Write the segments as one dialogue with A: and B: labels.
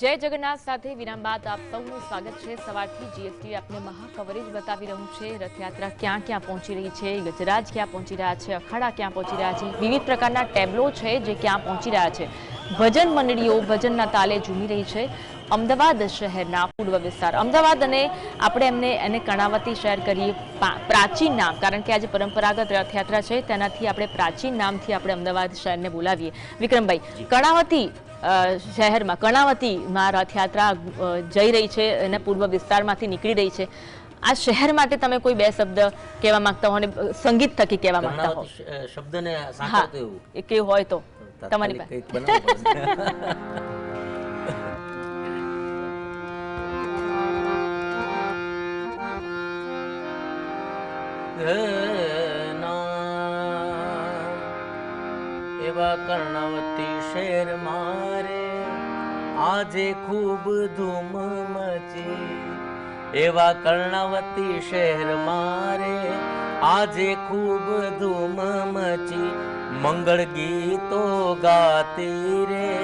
A: જય જગન્નાથ સાથે વિરામ બાદ આપ સૌનું સ્વાગત છે. સવારથી જીએસટી આપને મહા કવરેજ બતાવી રહ્યું છે. રથયાત્રા ક્યાં ક્યાં પહોંચી રહી છે? ગજરાજ ક્યાં પહોંચી રહ્યા છે? અખાડા ક્યાં પહોંચી રહ્યા છે? વિવિધ પ્રકારના ટેબ્લો છે જે ક્યાં પહોંચી રહ્યા છે? ભજન મંડળીઓ ભજનના તાલે ઝૂમી રહી છે. અમદાવાદ શહેરના પૂર્વ વિસ્તાર. અમદાવાદ અને આપણે એમને એને કર્ણાવતી શહેર કરીએ પ્રાચીન નામ. કારણ કે આજે પરંપરાગત રથયાત્રા છે. તેનાથી આપણે પ્રાચીન નામથી આપણે અમદાવાદ શહેરને બોલાવીએ. વિક્રમભાઈ કર્ણાવતી શહેરમાં કર્ણાવતીમાં રથયાત્રા જઈ રહી છે અને પૂર્વ વિસ્તારમાંથી નીકળી રહી છે. આ શહેર માટે તમે કોઈ બે શબ્દ કહેવા માંગતા હો અને સંગીત થકી કહેવા માંગતા હો?
B: શબ્દને
A: હા
B: સાંકળતો એવું?
A: એ કેવું હોય તો. તમારી પાસે.
B: કંઈક કર્ણાવતી શેર મારે. આજે ખૂબ ધૂમ મચી. એવા કર્ણાવતી શહેર મારે. આજે ખૂબ ધૂમ મચી. મંગળ ગીતો ગાતી રે.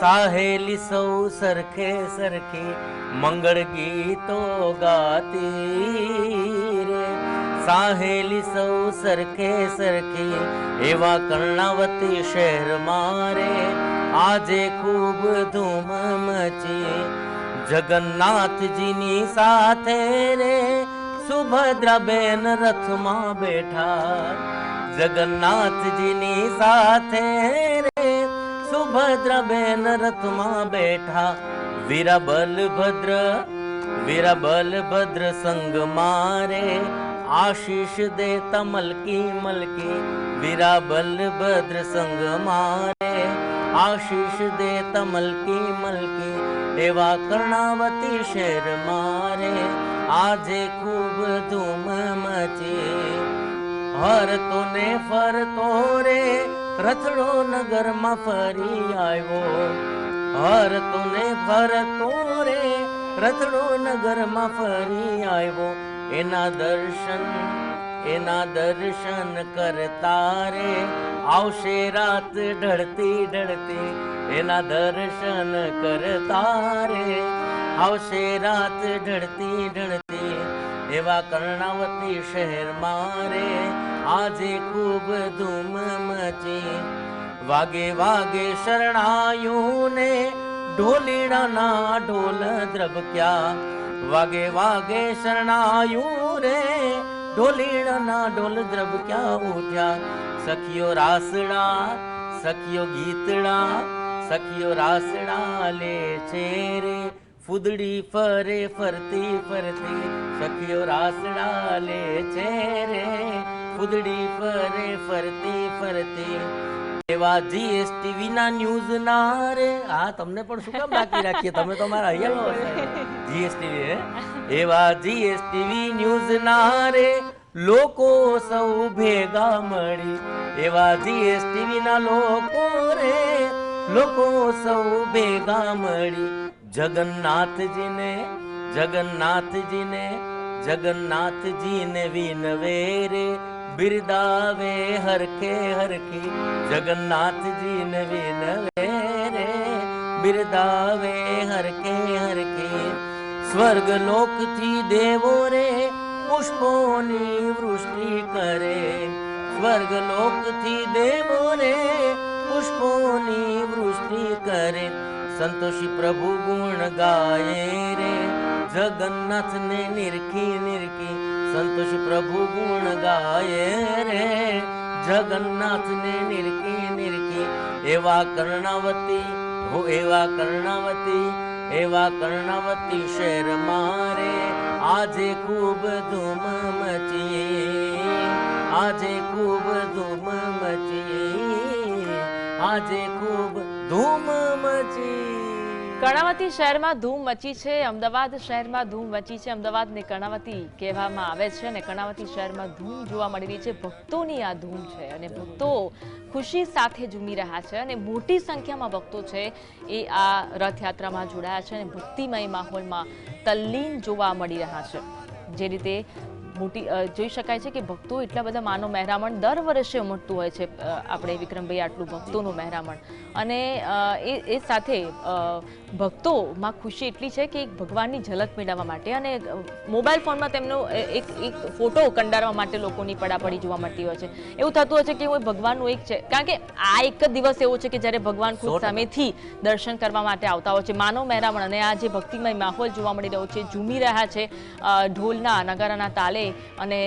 B: સાહેલી સૌ સરખે સરખી મંગળ ગીતો ગાતી. સાહેલી સૌ સરખે સરખી એવા કર્ણાવતી શહેર મારે. આજે ખૂબ ધૂમ મચી. જગન્નાથજીની સાથે રે સુભદ્રાબેન રથમાં બેઠા. જગન્નાથજીની સાથે રે સુભદ્રાબેન રથમાં બેઠા. વીરા બલભદ્ર વીરા બલભદ્ર સંગ મારે. આશીષ દેતા મલકી મલકી વીરા બલભદ્ર સંગ મારે આશીષ દેતા મલકી મલકી એવા કર્ણાવતી શેર મારે આજે ખૂબ ધૂમ મચી હરતો ને ફરતો રે રથડો નગરમાં ફરી આવ્યો હરતો ને ફરતો રે રથડો નગરમાં ફરી આવ્યો એના દર્શન એના દર્શન કરતા રે આવશે રાત ઢળતી ઢળતી એના દર્શન કરતા રે આવશે રાત ઢળતી ઢળતી એવા કર્ણાવતી શહેર મારે આજે ખૂબ ધૂમ મચી. વાગે વાગે શરણાયું ને ઢોલીડાના ઢોલ દ્રબક્યા. वागे वागे शरणायू रे ढोलीणना ढोल द्रब क्या उठ्या सखियो रासड़ा सखियो गीतड़ा सखियो रासड़ा ले चेरे। फुदड़ी फरे फरती फरती सखियो रासड़ा ले चेरे। फुदड़ी फरे फरती फरती એવા જીએસટી વિના ન્યૂઝ ના રે. આ તમને પણ શું કામ બાકી રાખીએ? તમે તો મારા અહીંયા જીએસટીવી એવા જીએસટીવી ન્યૂઝ ના રે. લોકો સૌ ભેગા મળી. એવા જીએસટીવી ના લોકો રે. લોકો સૌ ભેગા મળી. જગન્નાથજીને જગન્નાથજીને જગન્નાથજીને વિનવે રે. બિરદાવે હરખે હરખી જગન્નાથજીને વિનવે રે બિરદાવે હરખે હરખી સ્વર્ગ લોકથી દેવો રે, પુષ્પોની વૃષ્ટિ કરે. સ્વર્ગ લોકથી દેવો રે, પુષ્પોની વૃષ્ટિ કરે. સંતોષી પ્રભુ ગુણ ગાયે રે. જગન્નાથને નિરખી નિરખી સંતોષી પ્રભુ ગુણ ગાયે રે. જગન્નાથને નિરખી નિરખી એવા કર્ણાવતી, હો એવા કર્ણાવતી એવા કર્ણાવતી શેર મારે. આજે ખૂબ ધૂમ મચી આજે ખૂબ ધૂમ મચી આજે ખૂબ ધૂમ મચી
A: કર્ણાવતી શહેરમાં ધૂમ મચી છે. અમદાવાદ શહેરમાં ધૂમ મચી છે. અમદાવાદને કર્ણાવતી કહેવામાં આવે છે અને કર્ણાવતી શહેરમાં ધૂમ જોવા મળી રહી છે. ભક્તોની આ ધૂમ છે અને ભક્તો ખુશી સાથે ઝૂમી રહ્યા છે અને મોટી સંખ્યામાં ભક્તો છે એ આ રથયાત્રામાં જોડાયા છે અને ભક્તિમય માહોલમાં તલ્લીન જોવા મળી રહ્યા છે. જે રીતે મોટી જોઈ શકાય છે કે ભક્તો એટલા બધા માનો મહેરામણ દર વર્ષે ઉમટતું હોય છે. આપણે વિક્રમભાઈ આટલું ભક્તોનું મહેરામણ. અને એ સાથે ભક્તોમાં ખુશી એટલી છે કે એક ભગવાનની ઝલક મેળવવા માટે અને મોબાઈલ ફોનમાં તેમનો એક એક ફોટો કંડારવા માટે લોકોની પડાપડી જોવા મળતી હોય છે. એવું થતું હોય છે કે હું ભગવાનનું એક છે. કારણ કે આ એક જ દિવસ એવો છે કે જ્યારે ભગવાન ખુદ સામેથી દર્શન કરવા માટે આવતા હોય છે. માનવ મહેરામણ અને આ જે ભક્તિમય માહોલ જોવા મળી રહ્યો છે ઝૂમી રહ્યા છે. ઢોલના નગારાના તાલે અને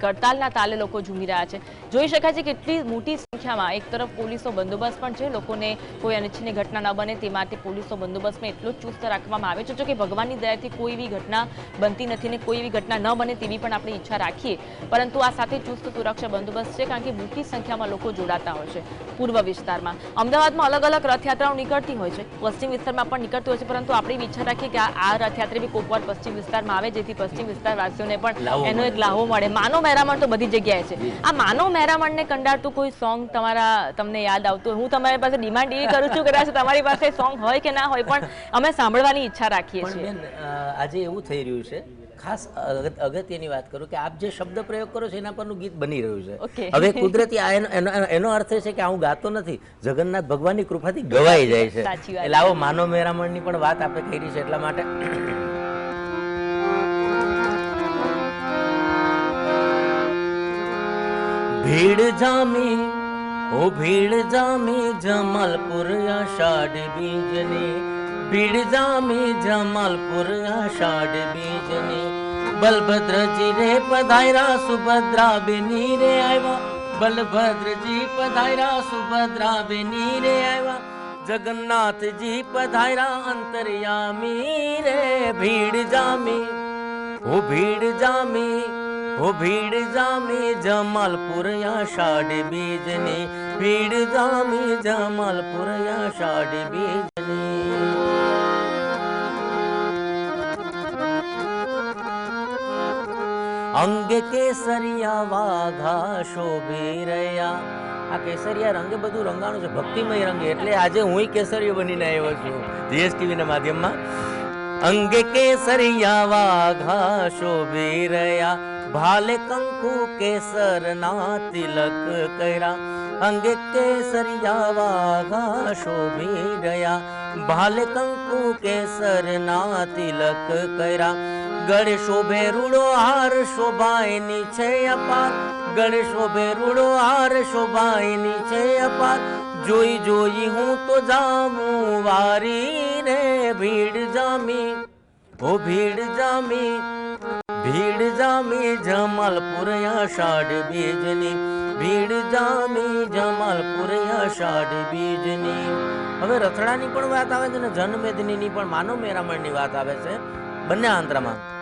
A: કરતાલના તાલે લોકો ઝૂમી રહ્યા છે. જોઈ શકાય છે કે કેટલી મોટી સંખ્યામાં એક તરફ પોલીસનો બંદોબસ્ત પણ છે. લોકોને કોઈ અનિચ્છનીય ઘટના ન બને તે માટે પોલીસો બંદોબસ્તમાં એટલો ચુસ્ત રાખવામાં આવે છે. જો કે ભગવાનની દયાથી કોઈ એવી ઘટના બનતી નથી ને કોઈ એવી ઘટના ન બને તેવી પણ આપણે ઈચ્છા રાખીએ. પરંતુ આ સાથે ચુસ્ત સુરક્ષા બંદોબસ્ત છે કારણ કે મોટી સંખ્યામાં લોકો જોડાતા હોય છે પૂર્વ વિસ્તારમાં. અમદાવાદમાં અલગ અલગ રથયાત્રાઓ નીકળતી હોય છે. પશ્ચિમ વિસ્તારમાં પણ નીકળતી હોય છે પરંતુ આપણે ઈચ્છા રાખીએ કે આ રથયાત્રા બી કોકવાર પશ્ચિમ વિસ્તારમાં આવે જેથી પશ્ચિમ વિસ્તારવાસીઓને પણ એનો એક. લાહો મળે. માનવ મહેરામણ તો બધી જગ્યાએ છે. આ માનવ મહેરામણને કંડારતું કોઈ સોંગ તમારા તમને યાદ આવતું હું તમારી પાસે ડિમાન્ડ એવી કરું છું કદાચ તમારી પાસે સોંગ હોય કે ના હોય પણ અમે સાંભળવાની ઈચ્છા રાખીએ છીએ.
B: આજે એવું થઈ રહ્યું છે ખાસ અગત્યની વાત કરું કે આપ જે શબ્દ પ્રયોગ કરો છો એના પરનું ગીત બની રહ્યું છે. હવે કુદરતી આ એનો- અર્થ છે કે હું ગાતો નથી જગન્નાથ ભગવાનની કૃપાથી ગવાઈ જાય છે. એટલે આવો માનવ મેરામણની પણ વાત આપણે કરી છે એટલા માટે. ભીડ જામી ઓ ભીડ જામી જમાલપુર આષાઢ બીજની ભીડ જામી જમાલપુર આષાઢ બીજની બલભદ્રજી રે પધાર્યા સુભદ્રા બેની રે આવ્યા બલભદ્રજી પધાર્યા સુભદ્રા બેની રે આવ્યા જગન્નાથજી પધાર્યા અંતર્યામી રે ભીડ જામી ઓ ભીડ જામી ઓ ભીડ જામી જમાલપુર આષાઢ બીજની. ભીડ જામી જમાલપુર આષાઢ બીજની. અંગે કેસરિયા વાઘા શોભી રહ્યા. આ કેસરિયા રંગે બધું રંગાણું છે, ભક્તિમય રંગે એટલે આજે હું કેસરીયો બનીને આવ્યો છું. જીએસટીવી ના માધ્યમમાં. અંગે કેસરિયા વાઘા શોભી રહ્યા. ભાલે કંકુ કેસર ના તિલક કર્યા. અંગે કેસરિયા વાઘા શોભી રહ્યા. ભાલે કંકુ કેસર ના તિલક કર્યા. ગળે શોભે રૂડો હાર શોભાયની છે અપાર. ગળે શોભે રૂડો હાર શોભાયની છે અપાર. જોઈ જોઈ હું તો જામું વારી રે ભીડ જામી. ઓ ભીડ જામી ભીડ જામી જમાલપુર અષાઢ બીજની. ભીડ જામી જમાલપુર અષાઢ બીજની. હવે રથડાની પણ વાત આવે છે ને જનમેદનીની પણ માનવ મેરામણની વાત આવે છે. બંને આંતરામાં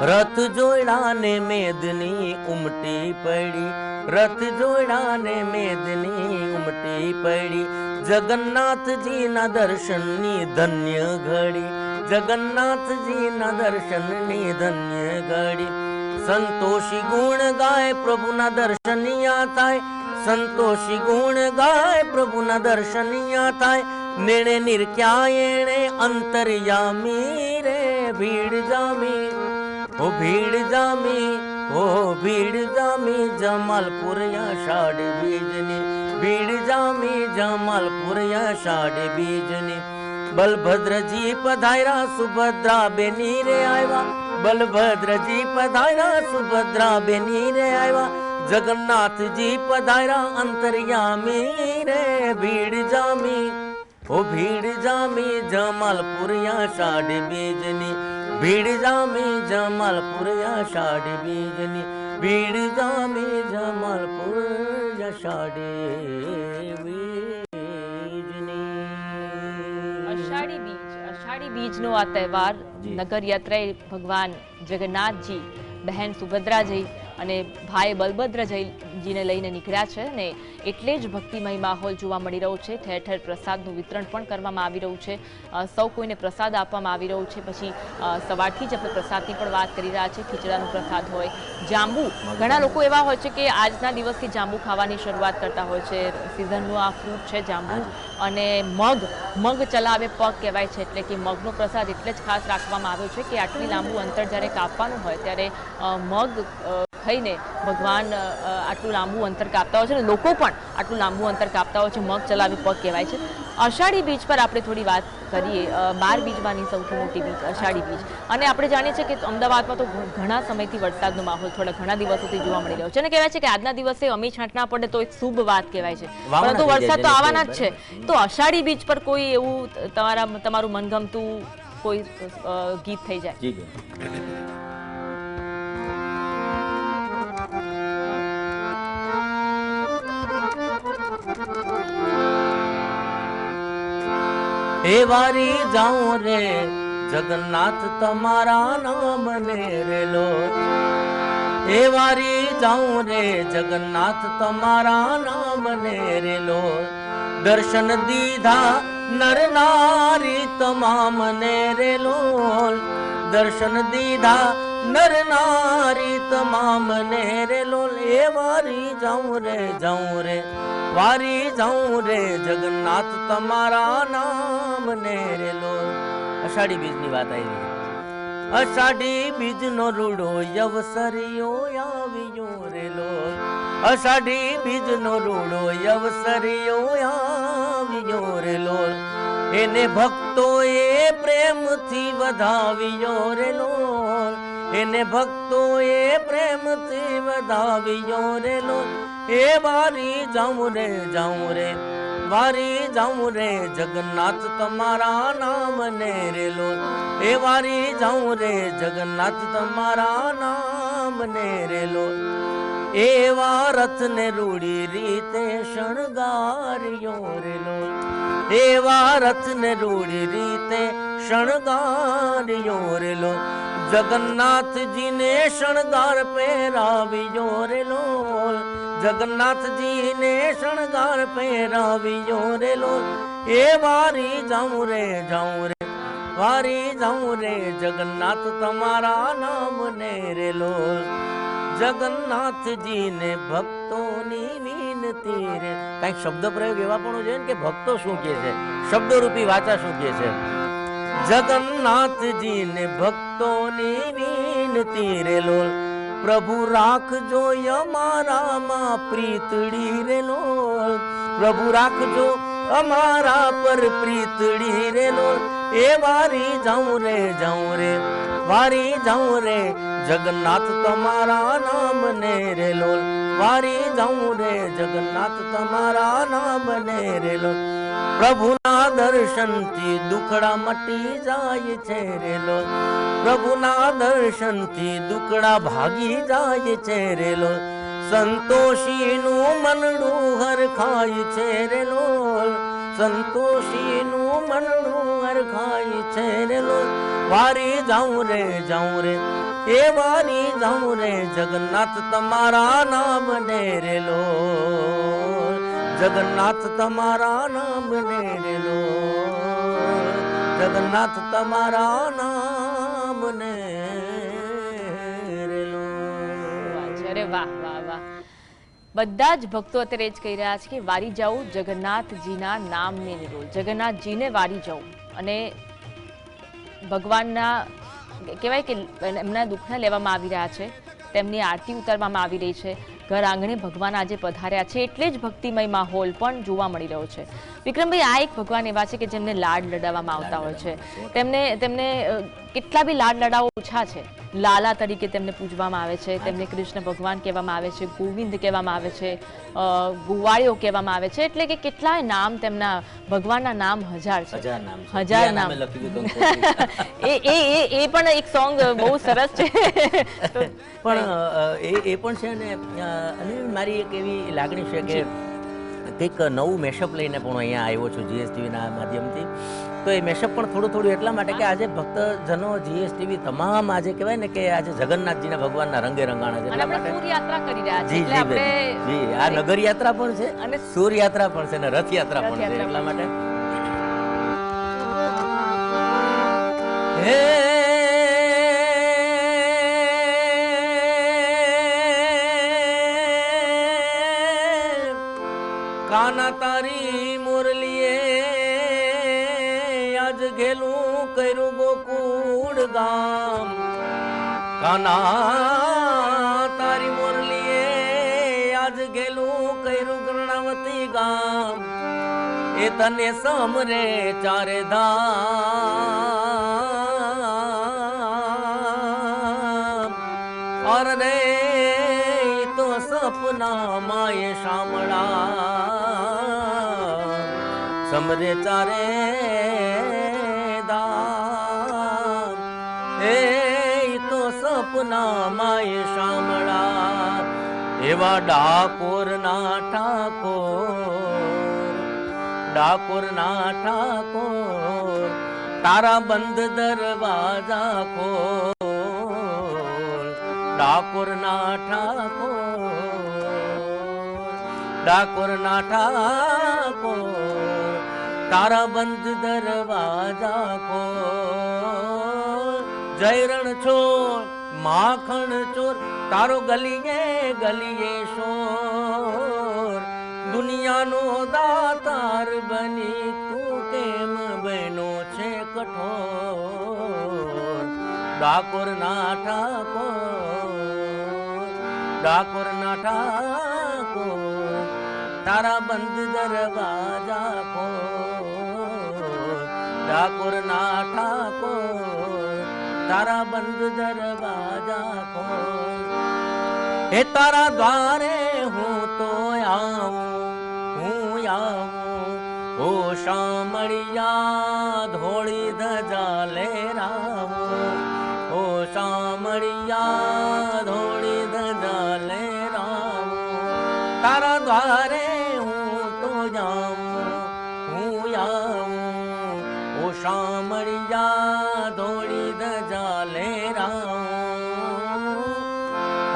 B: રથ જોડાને મેદની ઉમટી પડી, રથ જોડાને મેદની ઉમટી પડી. જગન્નાથજીના દર્શનની ધન્ય ઘડી, જગન્નાથજીના દર્શનની ધન્ય ઘડી. સંતોષી ગુણ ગાય પ્રભુના દર્શનિયા થાય, સંતોષી ગુણ ગાય પ્રભુના દર્શનિયા થાય. નેણે નિર્ક્યા એણે અંતરયામી રે, ભીડ જામી. ઓ ભીડ જામી, ઓ ભીડ જામી, જમાલપુર આષાઢ બીજની. ભીડ જામી, જમાલપુર આષાઢ બીજની. બલભદ્રજી પધાર્યા, સુભદ્રા બેની રે આવ્યા. બલભદ્રજી પધાર્યા, સુભદ્રા બેની રે આવ્યા. જગન્નાથજી પધાર્યા અંતર્યામી રે ભીડ જામી. ઓ ભીડ જામી જમાલપુર સાડ બીજની. ભીડ જામી જમાલપુર સાડ બીજની. ભીડ જામી જમાલપુર સાડ બીજની.
A: અષાઢી બીજ અષાઢી બીજનો આ તહેવાર. નગર યાત્રાએ ભગવાન જગન્નાથજી બહેન સુભદ્રાજી અને ભાઈ બલભદ્રજીને લઈને નીકળ્યા છે અને એટલે જ ભક્તિમય માહોલ જોવા મળી રહ્યો છે. ઠેર ઠેર પ્રસાદનું વિતરણ પણ કરવામાં આવી રહ્યું છે. સૌ કોઈને પ્રસાદ આપવામાં આવી રહ્યો છે. પછી સવારથી જ આપણે પ્રસાદની પણ વાત કરી રહ્યા છે ખીચડાનો પ્રસાદ હોય, જાંબુ. ઘણા લોકો એવા હોય છે કે આજના દિવસથી જાંબુ ખાવાની શરૂઆત કરતા હોય છે. સિઝનનું આ ફ્રૂટ છે જાંબુ. અને મગ મગ ચલાવે પગ કહેવાય છે. એટલે કે મગનો પ્રસાદ એટલે જ ખાસ રાખવામાં આવ્યો છે કે આટલી લાંબુ અંતર જ્યારે કાપવાનું હોય ત્યારે મગ અ, ખાઈને ભગવાન આટલું લાંબુ અંતર કાપતા હોય છે અને લોકો પણ આટલું લાંબુ અંતર કાપતા હોય છે મગ ચલાવી પગ કહેવાય છે. અષાઢી બીજ પર આપણે થોડી વાત કરીએ. બાર બીજમાંની સૌથી મોટી બીજ અષાઢી બીજ. અને આપણે જાણીએ છીએ કે અમદાવાદમાં તો ઘણા સમયથી વરસાદનો માહોલ થોડા ઘણા દિવસોથી જોવા મળી રહ્યો છે. અને કહેવાય છે કે આજના દિવસે અમી છાંટ ના પડે તો એક શુભ વાત કહેવાય છે. પરંતુ વરસાદ તો આવવાના જ છે. તો અષાઢી બીજ પર કોઈ એવું તમારા તમારું મનગમતું કોઈ ગીત થઈ જાય.
B: હે વારી જાઉં રે, જગન્નાથ તમારા નામ ને રેલો હે વારી જાઉં રે, જગન્નાથ તમારા નામ ને રેલો દર્શન દીધા નર નારી તમામ ને રેલો દર્શન દીધા નર નારી, તમામ ને રેલો એ વારી જાઉં રે જાઉં રે, વારી જાઉં રે, જગન્નાથ તમારા નામ ને રેલો અષાઢી બીજની વાત આવી. અષાઢી બીજનો રૂડો યવસરિયો આવ્યો રેલો અષાઢી બીજનો રૂડો યવસરિયો આવ્યો રેલો એને ભક્તોએ પ્રેમથી વધાવ્યો રેલો એને ભક્તોએ પ્રેમથી વધાવ્યો રેલો એ વારી જાઉં રે જાઉં રે. વારી જાઉં રે, જગન્નાથ તમારા નામ ને રેલો એ વારી જાઉં રે, જગન્નાથ તમારા નામ ને રેલો એવા રથને રૂડી રીતે શણગાર્યો રેલો એવા રથને રૂડી રીતે શણગાર્યો રેલો જગન્નાથજીને શણગાર પહેરાવ્યો રેલો જગન્નાથજીને શણગાર પહેરાવ્યો રેલો એ વારી જાઉં રે જાઉં રે, વારી જાઉં રે. જગન્નાથ તમારા નામ ને રેલો જગન્નાથજીને ભક્તોની વિનતી રે. કાંઈક શબ્દ પ્રયોગ એવા પણ છે કે ભક્તો શું કહે છે? શબ્દરૂપી વાચા શું કહે છે? જગન્નાથજીને ભક્તોની વિનતી રે લોલ પ્રભુ રાખજો અમારામાં પ્રીતડી રે લોલ પ્રભુ રાખજો અમારા પર પ્રીતડી રે લોલ એ વારી જાઉં રે જાઉં રે, વારી જાઉં રે, જગન્નાથ તમારા નામ ને રે લોલ. વારી જાઉં રે, જગન્નાથ તમારા નામ ને રે લોલ. પ્રભુના દર્શનથી દુખડા મટી જાય છે રે લોલ. પ્રભુના દર્શનથી દુખડા ભાગી જાય છે રે લોલ. સંતોષીનું મનડું હરખાય છે રે લોલ. સંતોષીનું મનડું હરખાય છે વારી જાઉં રે જાઉં રે. એ વારી જાઉં રે જગન્નાથ તમારા નામ ને જગન્નાથ તમારા નામ ને રે જગન્નાથ તમારા નામ ને
A: વાહ અરે વાહ વાહ વાહ. બધા જ ભક્તો અત્યારે જ કહી રહ્યા છે કે વારી જાઉં જગન્નાથજીના નામને નિરોલ જગન્નાથજીને વારી જાઉં. અને ભગવાનના, કહેવાય કે એમના દુઃખને લેવામાં આવી રહ્યા છે, તેમની આરતી ઉતારવામાં આવી રહી છે. ઘર આંગણે ભગવાન આજે પધાર્યા છે, એટલે જ ભક્તિમય માહોલ પણ જોવા મળી રહ્યો છે. વિક્રમભાઈ આ એક ભગવાન એવા છે કે જેમને લાડ લડાવવામાં આવતા હોય છે. તેમને તેમને કેટલા બી લાડ લડાવો ઓછા છે. લાલા તરીકે તેમને પૂજવામાં આવે છે તેમને કૃષ્ણ ભગવાન કહેવામાં આવે છે ગોવિંદ કહેવામાં આવે છે ગુવાળીઓ કહેવામાં આવે છે. એટલે કે કેટલાય નામ તેમના ભગવાનના નામ હજાર છે.
B: હજાર નામ
A: એ એ એ પણ એક સોંગ બહુ સરસ છે.
B: પણ એ એ પણ છે ને અને મારી એક એવી લાગણી છે કે કંઈક નવું મેશઅપ લઈને પણ અહીંયા આવ્યો છું જીએસટીવીના માધ્યમથી. તો એ મેશઅપ પણ થોડું થોડું એટલા માટે કે આજે ભક્તજનો જીએસટીવી તમામ આજે કહેવાય ને કે આજે જગન્નાથજીના ભગવાનના રંગે રંગાણા છે એટલા માટે. જી જી જી આ નગર યાત્રા પણ છે
A: અને
B: સૂર્યયાત્રા પણ છે અને રથયાત્રા પણ છે એટલા માટે. હે કાના તારી મુરલીએ આજ ઘેલું કર્યું ગોકુળ ગામ કાના તારી મુરલીએ આજ ઘેલું કર્યું કર્ણાવતી ગામ એ તને સમરે ચારે ધામ અર તો સપના માય શામળા સમરે ચારે ધામ એ તો સપના માય શામળા એવા ડાકોર ના ઠાકોર ડાકોર ના ઠાકોર તારા બંધ દરવાજા ખોલ ડાકોર ના ઠાકોર ડાકોર ના ઠાકોર તારા બંધ દરવાજા કો જયરણ છોર માખણ ચોર, તારો ગલીએ ગલીએ શોર. દુનિયાનો દાતાર બની તું કેમ બનો છે કઠોર? ડાકોર ના ઠાકોર ડાકોર ના ઠાકોર તારા બંધ દરવાજા ખોલ ડાકોર ના ઠાકોર તારા બંધ દરવાજા ખોલ હે તારા દ્વારે હું તો આવું હું આવું ઓ શામળિયા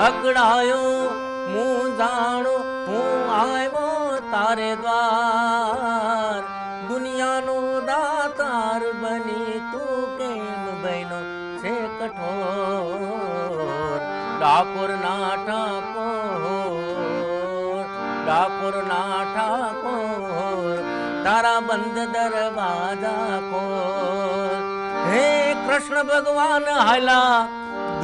B: અકળાયો, હું જાણો, હું આવ્યો તારે દ્વાર. દુનિયાનો દાતાર બની તું કેમ બહેનો છે કઠોર ડાકોર ના ઠાકોર ડાકોર ના ઠાકોર, તારા બંધ દરવાજા કોર હે કૃષ્ણ ભગવાન હાલા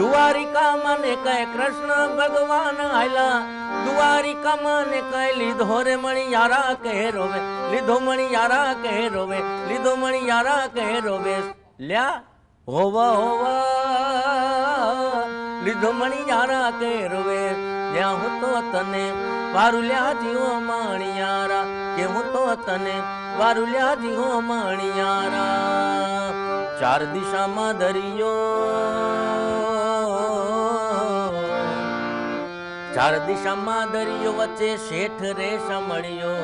B: દ્વારિકા મને કહે કૃષ્ણ ભગવાન આયલા. દ્વારિકા મને કહે લીધો રે મણી યારા કહે રોવે લીધો મણી યારા કહે રોવે લીધો મણી યારા કહે રોવે લ્યા, હોવા હોવા. લીધો મણી યારા કહે રોવે લ્યા હું તો તને વારુલ્યા જીવો માણિયારા. કે હું તો તને વારુલ્યા જીવો માણિયારા. ચાર દિશામાં દરિયો. ચાર દિશામાં દરિયો વચ્ચે શેઠ રે સાંભળ્યો.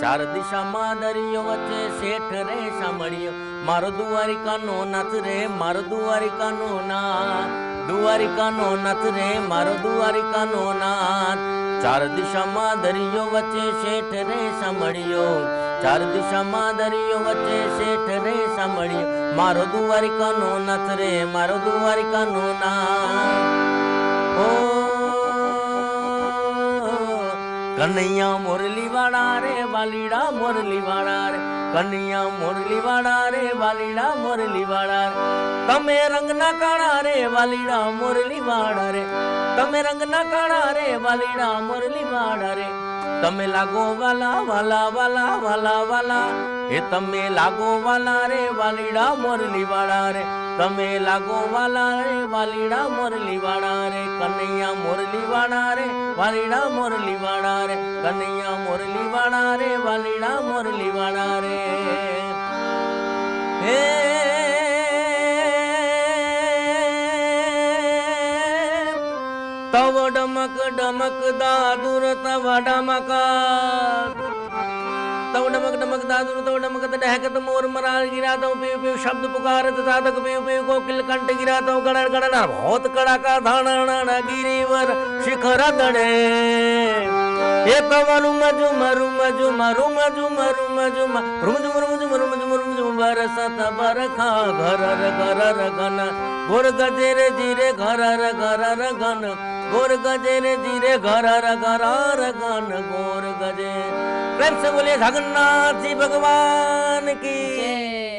B: ચાર દિશામાં દરિયો વચ્ચે શેઠ રે સાંભળ્યો. મારો દુવારિકાનો નાથ રે, મારો દુવારિકાનો નાથ. દુવારિકાનો નાથ રે, મારો દુવારિકાનો નાથ. ચાર દિશામાં દરિયો વચ્ચે શેઠ રે સાંભળ્યો. ચાર દિશામાં દરિયો વચ્ચે શેઠ રે સાંભળ્યો. મારો દુવારિકાનો નાથ રે, મારો દુવારિકાનો નાથ. કનૈયા મોરલી રે, વાલીડા મોરલી રે. કનૈયા મોરલી રે, વાલીડા મોરલી રે. તમે રંગના કાળા રે, વાલીડા મોરલી વાળા રે. તમે રંગના કાળા રે, વાલીડા મોરલી વાળા રે. તમે લાગો વાલા વાલા વાલા વાલા વાલા. એ તમે લાગો વાલા રે, વાલીડા મોરલી રે. તમે લાગો વાલા રે, વાલીડા મોરલી વાળા રે, કનૈયા મોરલી વાળા રે, વાલીડા મોરલી વાળા રે, કનૈયા મોરલી વાળા રે, વાલીડા મોરલી વાળા રે. હે તવ ડમક ડમક દાદુર તવ ડમક તવ ડમક ડમક દાદુર તવ ડમક ડહેકત મોર મરાર ગિરાતો પીવ પીવ શબ્દ પુકારત સાધક પીવ પીવ કોકિલ કંઠ ગિરાતો ગણન ગણન હોત કડાકા ધાણ ગિરિવર શિખર દણે એ તવનું મજુ મરુ મજુ મરુ મજુ મરુ મજુ રૂમ ઝુમ રૂમ ઝુમ રૂમ ઝુમ રૂમ ઝુમ બરસત બરખા ઘરર ઘરર ઘન ગોર ગજેરે જીરે ઘરર ઘરર ઘન ગોર ગજેરે જીરે ઘર ઘરર ગન ગોર ગજે પ્રેમ સે બોલે જગન્નાથજી ભગવાન કી
A: જય.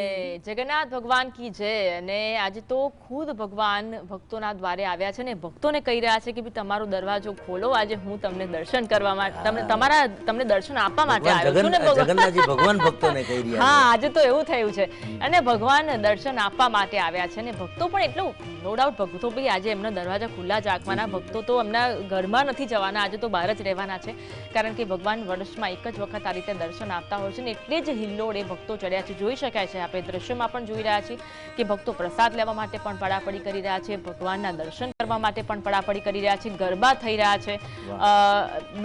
A: જગન્નાથ ભગવાન કી જય? અને આજે તો ખુદ ભગવાન ભક્તોના દ્વારે આવ્યા છે ને ભક્તોને કહી રહ્યા છે કે ભાઈ તમારો દરવાજો ખોલો. આજે હું તમને દર્શન કરવા માટે તમને તમારા તમને દર્શન આપવા માટે
B: ભગવાન
A: આવ્યો છું ને
B: જગન્નાથજી ભગવાન ભક્તોને કહી રહ્યા
A: હા આજે તો એવું થયું છે. અને ભગવાન દર્શન આપવા માટે આવ્યા છે ને ભક્તો પણ એટલું નો ડાઉટ ભક્તો ભાઈ આજે એમના દરવાજા ખુલ્લા જ રાખવાના. ભક્તો તો એમના ઘરમાં નથી જવાના આજે તો બહાર જ રહેવાના છે. કારણ કે ભગવાન વર્ષમાં એક જ વખત આ રીતે દર્શન આપતા હોય છે ને એટલે જ હિલ્લોડે ભક્તો ચડ્યા છે. જોઈ શકાય છે આપણે દ્રશ્યમાં પણ જોઈ રહ્યા છીએ કે ભક્તો પ્રસાદ લેવા માટે પણ પડાપડી કરી રહ્યા છે ભગવાનના દર્શન કરવા માટે પણ પડાપડી કરી રહ્યા છે ગરબા થઈ રહ્યા છે.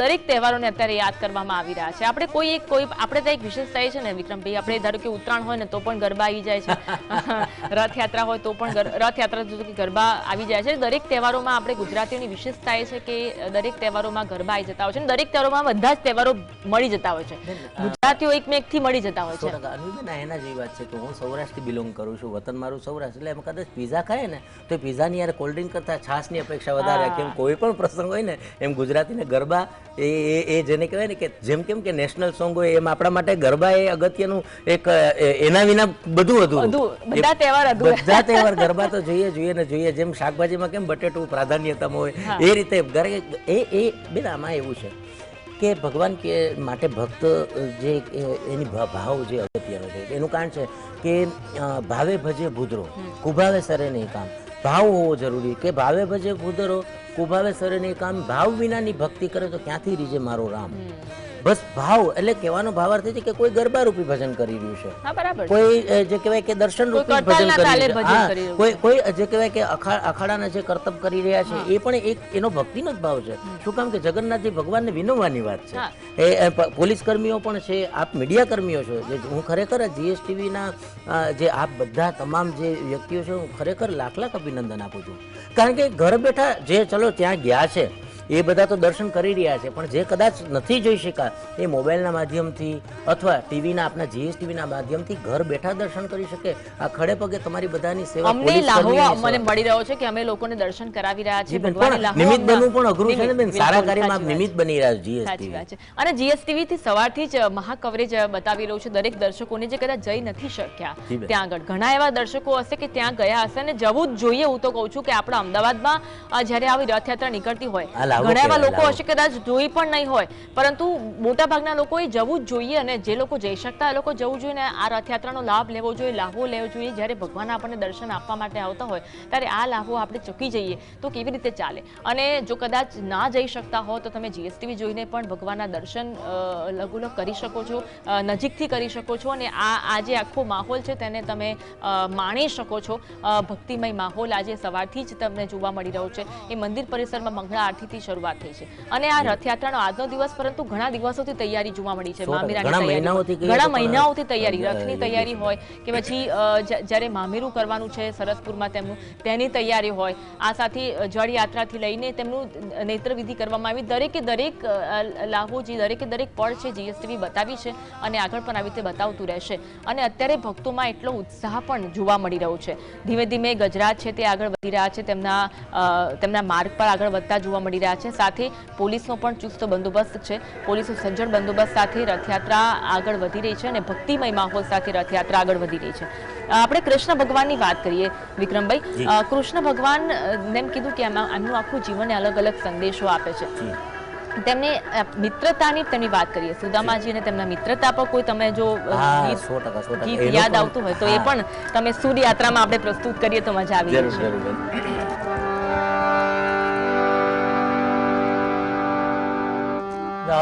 A: દરેક તહેવારોને અત્યારે યાદ કરવામાં આવી રહ્યા છે. આપણે કોઈ એક કોઈ આપણે ત્યાં એક વિશેષતા છે ને વિક્રમભાઈ આપણે ધારો કે ઉત્તરાયણ હોય ને તો પણ ગરબા આવી જાય છે. રથયાત્રા હોય તો પણ રથયાત્રા કે ગરબા આવી જાય છે. દરેક તહેવારોમાં આપણે ગુજરાતીઓની વિશેષતા એ છે કે દરેક તહેવારોમાં ગરબા આવી જતા હોય છે અને દરેક તહેવારોમાં બધા જ તહેવારો મળી જતા હોય છે. ગુજરાતીઓ એકમેકથી મળી જતા હોય છે.
B: એના જેવી વાત છે કે હું સૌરાષ્ટ્રથી બિલોંગ કરું છું. વતન મારું સૌરાષ્ટ્ર એટલે એમ કદાચ પીઝા ખાય ને તો પીઝાની યાર કોલ્ડ ડ્રિંક કરતાં છાશની અપેક્ષા વધારે રાખે. એમ કોઈ પણ પ્રસંગ હોય ને એમ ગુજરાતીને ગરબા એ એ- જેને કહેવાય ને કે જેમ કેમ કે નેશનલ સોંગ હોય એમ આપણા માટે ગરબા એ અગત્યનું એક એના વિના બધું હતું
A: બધું તહેવાર
B: બધા તહેવાર ગરબા તો જોઈએ જોઈએ ને જોઈએ. જેમ શાકભાજીમાં કેમ બટેટું પ્રાધાન્યતમ હોય એ રીતે. એ એ બેન આમાં એવું છે. કે ભગવાન કે માટે ભક્ત જે એની ભાવ જે અગત્યનો છે એનું કારણ છે કે ભાવે ભજે ભૂદરો કુભાવે સરે નહીં કામ. ભાવ હોવો જરૂરી કે ભાવે ભજે ભૂદરો કુભાવે સરે નહીં કામ ભાવ વિનાની ભક્તિ કરે તો ક્યાંથી રીજે મારો રામ? બસ ભાવ એટલે કહેવાનો ભાવાર્થ અર્થ છે કે કોઈ ગરબા રૂપી ભજન કરી રહ્યું છે.
A: બરાબર.
B: કોઈ જે કહેવાય કે દર્શન રૂપી
A: કોઈ
B: ભજન કરી
A: રહ્યું
B: કોઈ કોઈ જે કહેવાય કે અખા- અખાડાના જે કરતબ કરી રહ્યા છે એ પણ એક એનો ભક્તિનો જ ભાવ છે. શું કામ કે જગન્નાથજી ભગવાનને વિનવવાની વાત છે. એ એ પોલીસ કર્મીઓ પણ છે આપ મીડિયા કર્મીઓ છો જે હું ખરેખર જીએસટીવીના જે આપ બધા તમામ જે વ્યક્તિઓ છે હું ખરેખર લાખ લાખ અભિનંદન આપું છું. કારણ કે ઘર બેઠા જે ચલો ત્યાં ગયા છે એ બધા તો દર્શન કરી રહ્યા છે પણ જે કદાચ નથી જોઈ શકા એ મોબાઈલના માધ્યમથી અથવા ટીવીના આપણા જીએસટીવીના માધ્યમથી ઘર બેઠા દર્શન કરી શકે. આ ખડે પગે તમારી બધાની સેવા
A: અમને
B: પોલીસ
A: લાહો મને મળી રહ્યો છે કે અમે લોકોને દર્શન કરાવી રહ્યા છીએ
B: નિમિત્ત બનવું પણ અઘરું છે ને બેન? સારા કાર્યમાં નિમિત્ત બની રહ્યા જીએસટીવી.
A: અને જીએસટીવી થી સવારથી જ મહા કવરેજ બતાવી રહ્યું છે દરેક દર્શકોને જે કદાચ જઈ નથી શક્યા. ત્યાં આગળ ઘણા એવા દર્શકો હશે કે ત્યાં ગયા હશે. અને જવું જ જોઈએ હું તો કહું છું કે આપણા અમદાવાદમાં જ્યારે આવી રથયાત્રા નીકળતી હોય ઘણા એવા લોકો હશે કદાચ જોઈ પણ નહીં હોય પરંતુ મોટાભાગના લોકોએ જવું જ જોઈએ અને જે લોકો જઈ શકતા એ લોકો જવું જોઈએ ને આ રથયાત્રાનો લાભ લેવો જોઈએ લાભો લેવો જોઈએ. જ્યારે ભગવાન આપણને દર્શન આપવા માટે આવતા હોય ત્યારે આ લાભો આપણે ચૂકી જઈએ તો કેવી રીતે ચાલે? અને જો કદાચ ના જઈ શકતા હો તો તમે જીએસટીવી જોઈને પણ ભગવાનના દર્શન લઘુલગ કરી શકો છો નજીકથી કરી શકો છો અને આ આ જે આખો માહોલ છે તેને તમે માણી શકો છો. ભક્તિમય માહોલ આજે સવારથી જ તમને જોવા મળી રહ્યો છે. એ મંદિર પરિસરમાં મંગળા આરતીથી શરૂઆત થઈ છે. અને આ રથયાત્રાનો આજનો દિવસ પરંતુ ઘણા દિવસોથી તૈયારી જોવા મળી છે. મામેરાની
B: ઘણા મહિનાઓથી
A: તૈયારી રથની તૈયારી હોય કે પછી જ્યારે મામેરું કરવાનું છે સરસપુરમાં તેમનું તેની તૈયારી હોય. આ સાથે જળયાત્રાથી લઈને તેમનું નેત્રવિધિ કરવામાં આવી. દરેકે દરેક લાભો જે દરેકે દરેક પળ છે જીએસટીવી બતાવી છે અને આગળ પણ આવી રીતે બતાવતું રહેશે. અને અત્યારે ભક્તોમાં એટલો ઉત્સાહ પણ જોવા મળી રહ્યો છે. ધીમે ધીમે ગજરાજ છે તે આગળ વધી રહ્યા છે. તેમના તેમના માર્ગ પર આગળ વધતા જોવા મળી રહ્યા છે સાથે પોલીસનો પણ ચુસ્ત બંદોબસ્ત છે. પોલીસ સજ્જડ બંદોબસ્ત સાથે રથયાત્રા આગળ વધી રહી છે અને ભક્તિમય માહોલ સાથે રથયાત્રા આગળ વધી રહી છે. આપણે કૃષ્ણ ભગવાનની વાત કરીએ વિક્રમભાઈ. કૃષ્ણ ભગવાન એમ કીધું કે એમાં એમનું આખું જીવન અલગ અલગ સંદેશો આપે છે. તેમને મિત્રતાની તેમની વાત કરીએ. સુદામાજી અને તેમના મિત્રતા પર કોઈ તમે જો ગીત યાદ આવતું હોય તો એ પણ તમે સૂર્યયાત્રામાં આપણે પ્રસ્તુત કરીએ તો મજા આવી જશે.
B: કે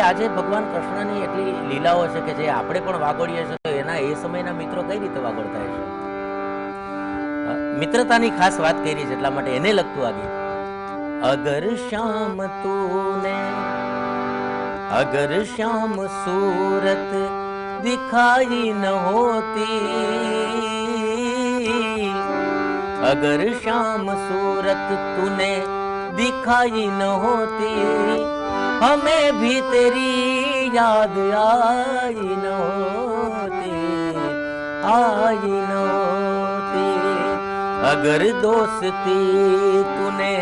B: આજે ભગવાન કૃષ્ણની એટલી લીલાઓ છે કે જે આપણે પણ વાગોડીએ છીએ એના એ સમયના મિત્રો કઈ રીતે વાગોડતા હશે? મિત્રતાની ખાસ વાત કરી છે, એટલા માટે એને લગતું આ ગીત. અગર શ્યામ તુને, અગર શ્યામ સુરત દિખાઈ ન હોતી अगर श्याम सूरत तूने दिखाई न होती हमें भी तेरी याद आई न होती आई न होती। अगर दोस्ती तूने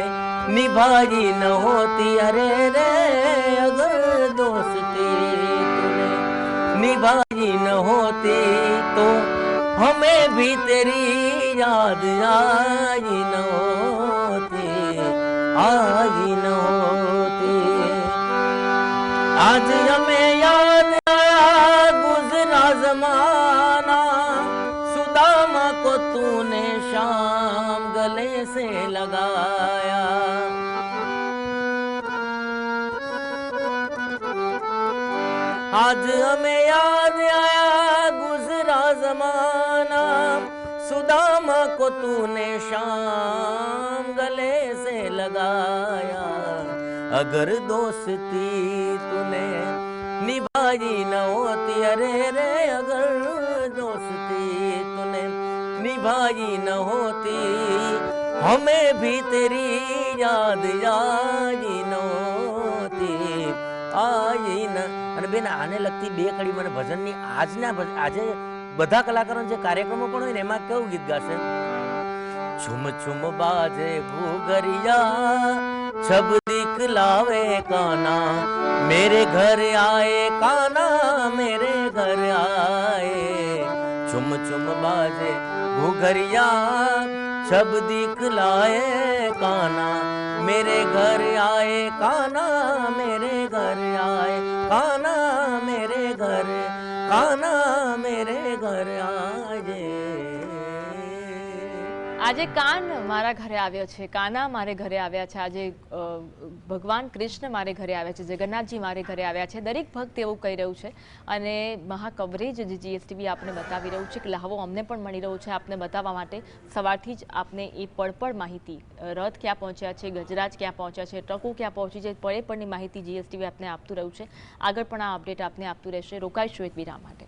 B: निभाई न होती अरे रे अगर दोस्ती तूने निभाई न होती तो हमें भी तेरी યાદ આઈ નહોતી આઈ નહોતી. આજ અમે तूने शाम गले से लगाया अगर दोस्ती तूने निभाई न होती अरे रे अगर दोस्ती तूने निभाई न होती हमें भी तेरी याद आई न होती आई ન અને બેન આને લગતી બે કડી મને ભજનની આજના ભજ- આજે બધા કલાકારો જે કાર્યક્રમો પણ હોય ને એમાં કેવું ગીત ગાશે छुम छुम बाजे घूगरिया छब दिखलावे काना। मेरे घर आए काना, मेरे घर आए। छुम छुम बाजे भूगरिया, छब दिखलाए काना। मेरे घर आए काना, मेरे घर आए काना, मेरे घर, काना, मेरे घर आए।
A: આજે કાન મારા ઘરે આવ્યો છે, કાના મારે ઘરે આવ્યા છે, આજે ભગવાન કૃષ્ણ મારે ઘરે આવ્યા છે, જગન્નાથજી મારે ઘરે આવ્યા છે, દરેક ભક્ત એવું કહી રહ્યું છે અને મહાકવરેજ જે જીએસટીવી આપને બતાવી રહ્યું છે કે લહાવો અમને પણ મળી રહ્યું છે, આપને બતાવવા માટે સવારથી જ આપને એ પડપડ માહિતી રથ ક્યાં પહોંચ્યા છે, ગજરાજ ક્યાં પહોંચ્યા છે, ટ્રકો ક્યાં પહોંચી છે પડે પડની માહિતી જીએસટીવી આપને આપતું રહ્યું છે. આગળ પણ આ અપડેટ આપને આપતું રહેશે. રોકાઈશું એક વિરામ માટે.